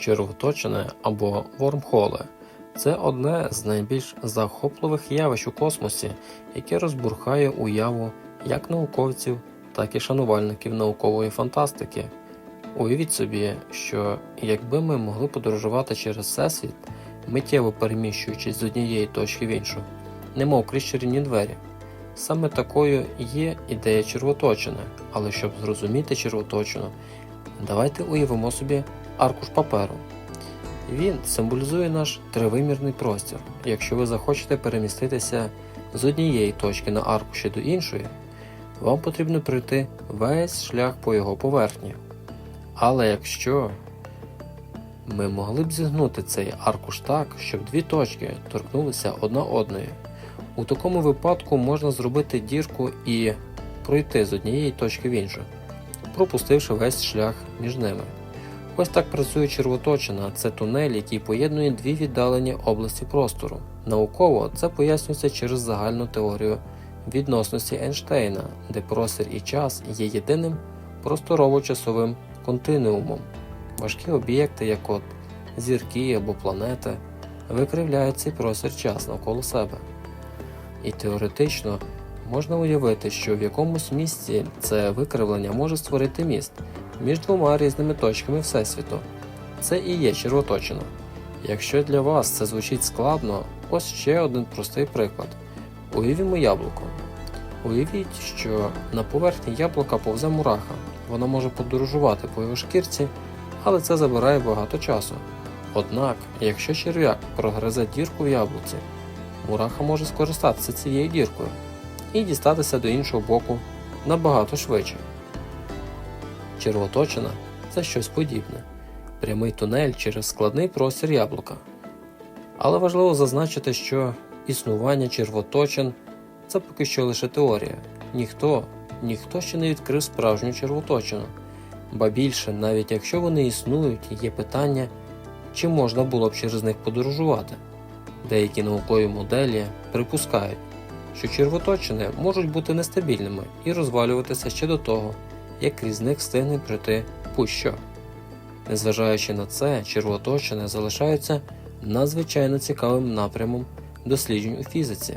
Червоточини або вормхоли це одне з найбільш захопливих явищ у космосі, яке розбурхає уяву як науковців, так і шанувальників наукової фантастики. Уявіть собі, що якби ми могли подорожувати через всесвіт, миттєво переміщуючись з однієї точки в іншу, немов крізь чарівні двері. Саме такою є ідея червоточини, але щоб зрозуміти червоточину, давайте уявимо собі аркуш паперу. Він символізує наш тривимірний простір. Якщо ви захочете переміститися з однієї точки на аркуші до іншої, вам потрібно пройти весь шлях по його поверхні. Але якщо ми могли б зігнути цей аркуш так, щоб дві точки торкнулися одна одної, у такому випадку можна зробити дірку і пройти з однієї точки в іншу, пропустивши весь шлях між ними. Ось так працює червоточина це тунель, який поєднує дві віддалені області простору. Науково це пояснюється через загальну теорію відносності Ейнштейна, де простір і час є єдиним просторово-часовим континуумом. Важкі об'єкти, як от зірки або планети, викривляють цей простір час навколо себе. І теоретично можна уявити, що в якомусь місці це викривлення може створити міст між двома різними точками Всесвіту. Це і є червоточина. Якщо для вас це звучить складно, ось ще один простий приклад. Уявімо яблуко. Уявіть, що на поверхні яблука повзе мураха. Вона може подорожувати по його шкірці, але це забирає багато часу. Однак, якщо черв'як прогризе дірку в яблуці, мураха може скористатися цією діркою і дістатися до іншого боку набагато швидше. Червоточина це щось подібне, прямий тунель через складний простір яблука. Але важливо зазначити, що існування червоточин це поки що лише теорія. Ніхто, ніхто ще не відкрив справжню червоточину. Ба більше, навіть якщо вони існують, є питання, чи можна було б через них подорожувати. Деякі наукові моделі припускають, що червоточини можуть бути нестабільними і розвалюватися ще до того, як крізь них встигне пройти будь-що. Незважаючи на це, червоточини залишаються надзвичайно цікавим напрямом досліджень у фізиці.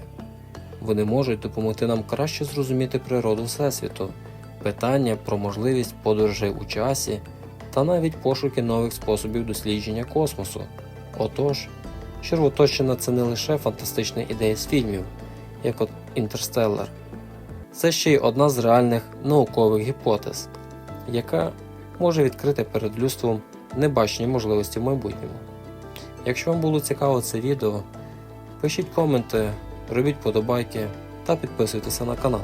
Вони можуть допомогти нам краще зрозуміти природу Всесвіту, питання про можливість подорожей у часі та навіть пошуки нових способів дослідження космосу. Отож, червоточина це не лише фантастична ідея з фільмів, як от Інтерстеллар. Це ще й одна з реальних наукових гіпотез, яка може відкрити перед людством небачені можливості в майбутньому. Якщо вам було цікаво це відео, пишіть коменти, робіть подобайки та підписуйтеся на канал.